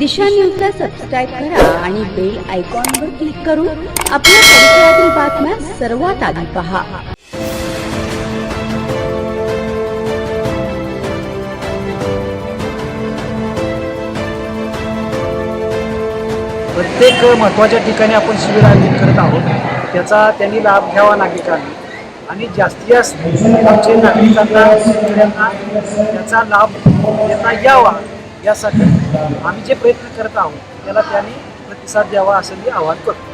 दिशा न्यूजला सबस्क्राईब करा आणि बेल आयकॉनवर क्लिक करून आपल्या परिसरातील बातम्या सर्वात आधी पहा. प्रत्येक महत्त्वाच्या ठिकाणी आपण शिबिर आयोजित करत आहोत. त्याचा त्यांनी लाभ घ्यावा नागरिकांनी. आणि जास्तीत जास्त आमचे नागरिकांना शेतकऱ्यांना त्याचा लाभ देता यावा. यासाठी आम्ही जे प्रयत्न करत आहोत त्याला त्यांनी प्रतिसाद द्यावा असं मी आवाहन करतो.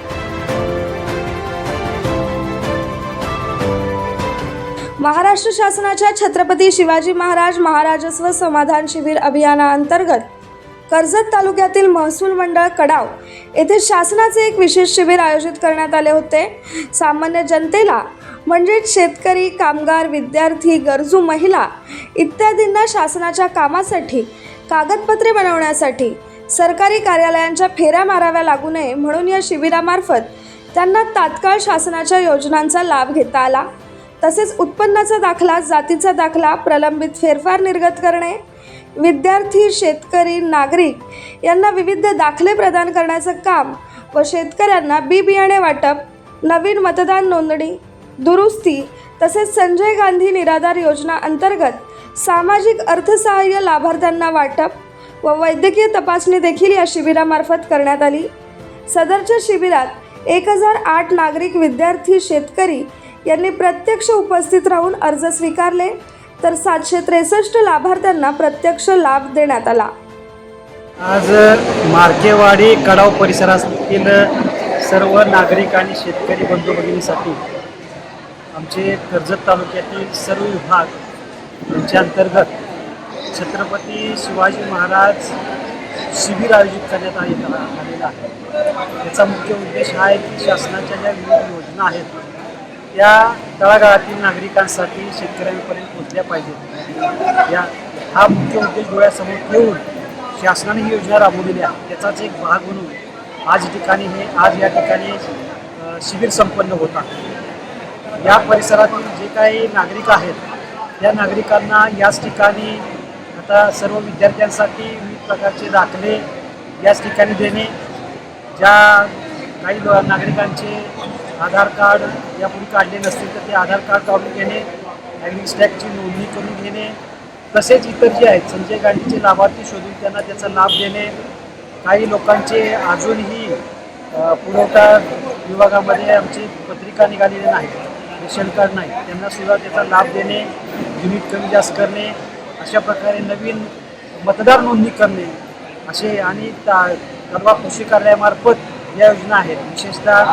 महाराष्ट्र शासनाच्या छत्रपती शिवाजी महाराज महाराजस्व समाधान शिबिर अभियानाअंतर्गत कर्जत तालुक्यातील महसूल मंडळ कडाव येथे शासनाचे एक विशेष शिबिर आयोजित करण्यात आले होते. सामान्य जनतेला म्हणजेच शेतकरी कामगार विद्यार्थी गरजू महिला इत्यादींना शासनाच्या कामासाठी कागदपत्रे बनवण्यासाठी सरकारी कार्यालयांच्या फेऱ्या माराव्या लागू नये म्हणून या शिबिरामार्फत त्यांना तात्काळ शासनाच्या योजनांचा लाभ घेता आला. तसेच उत्पन्नाचा दाखला जातीचा दाखला प्रलंबित फेरफार निर्गत करणे विद्यार्थी शेतकरी नागरिक यांना विविध दाखले प्रदान करण्याचं काम व शेतकऱ्यांना बी बियाणे वाटप नवीन मतदान नोंदणी दुरुस्ती तसेच संजय गांधी निराधार योजना अंतर्गत सामाजिक अर्थसहाय्य लाभार्थ्यांना वाटप व वैद्यकीय तपासणी देखील या शिबिरामार्फत करण्यात आली. सदरच्या शिबिरात एक हजार आठ नागरिक विद्यार्थी शेतकरी यांनी प्रत्यक्ष उपस्थित राहून अर्ज स्वीकारले तर सातशे त्रेसष्ट लाभार्थ्यांना प्रत्यक्ष लाभ देण्यात आला. आज मार्केवाडी कडाव परिसरातील सर्व नागरिक आणि शेतकरी बंधू भगिनीसाठी आमचे कर्जत तालुक्यातील सर्व विभाग यांच्या अंतर्गत छत्रपती शिवाजी महाराज शिबिर आयोजित करण्यात आले आलेलं आहे. याचा मुख्य उद्देश हा आहे की शासनाच्या ज्या विविध योजना आहेत त्या तळागाळातील नागरिकांसाठी शेतकऱ्यांपर्यंत पोचल्या पाहिजेत. या हा मुख्य उद्देश डोळ्यासमोर ठेवून शासनाने ही योजना राबवलेली आहे. त्याचाच एक भाग म्हणून आज ठिकाणी हे आज या ठिकाणी शिबिर संपन्न होत आहे. या परिसरातील जे काही नागरिक आहेत या नागरिकांना याच ठिकाणी आता सर्व विद्यार्थ्यांसाठी विविध प्रकारचे दाखले याच ठिकाणी देणे ज्या काही लो- नागरिकांचे आधार कार्ड यापूर्वी काढले नसतील तर ते आधार कार्ड काढून घेणे ॲग्री स्टॅकची नोंदणी करून घेणे तसेच इतर जे आहेत संजय गांधीचे लाभार्थी शोधून त्यांना त्याचा लाभ देणे काही लोकांचे अजूनही पुरवठा विभागामध्ये आमची पत्रिका निघालेली नाही रेशन कार्ड नाही त्यांना सुद्धा त्याचा लाभ देणे युनिट कमी जास्त करणे अशा प्रकारे नवीन मतदार नोंदणी करणे असे आणि ता तलवा कृषी कार्यालयामार्फत या योजना आहेत. विशेषतः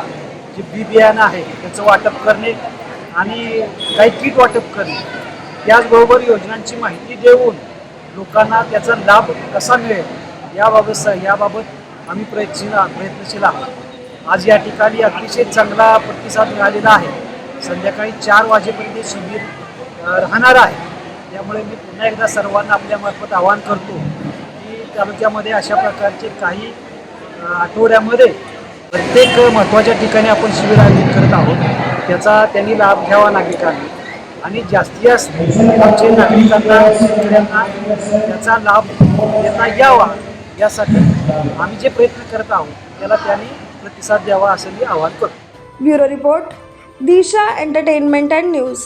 जे बी बियाणं आहे त्याचं वाटप करणे आणि काही किट वाटप करणे. त्याचबरोबर योजनांची माहिती देऊन लोकांना त्याचा लाभ कसा मिळेल याबाबत स याबाबत आम्ही प्रयत्नशील प्रयत्नशील आहोत. आज या ठिकाणी अतिशय चांगला प्रतिसाद मिळालेला आहे. संध्याकाळी चार वाजेपर्यंत शिबिर राहणार आहे. त्यामुळे मी पुन्हा एकदा सर्वांना आपल्यामार्फत आवाहन करतो की तालुक्यामध्ये अशा प्रकारचे काही आठवड्यामध्ये प्रत्येक महत्त्वाच्या ठिकाणी आपण शिबिर आयोजित करत आहोत. त्याचा त्यांनी लाभ घ्यावा नागरिकांनी. आणि जास्तीत जास्त आमचे नागरिकांना शेतकऱ्यांना त्याचा लाभ देता यावा यासाठी आम्ही जे प्रयत्न करत आहोत त्याला त्यांनी प्रतिसाद द्यावा असं मी आवाहन करतो. Bureau report Disha entertainment and news.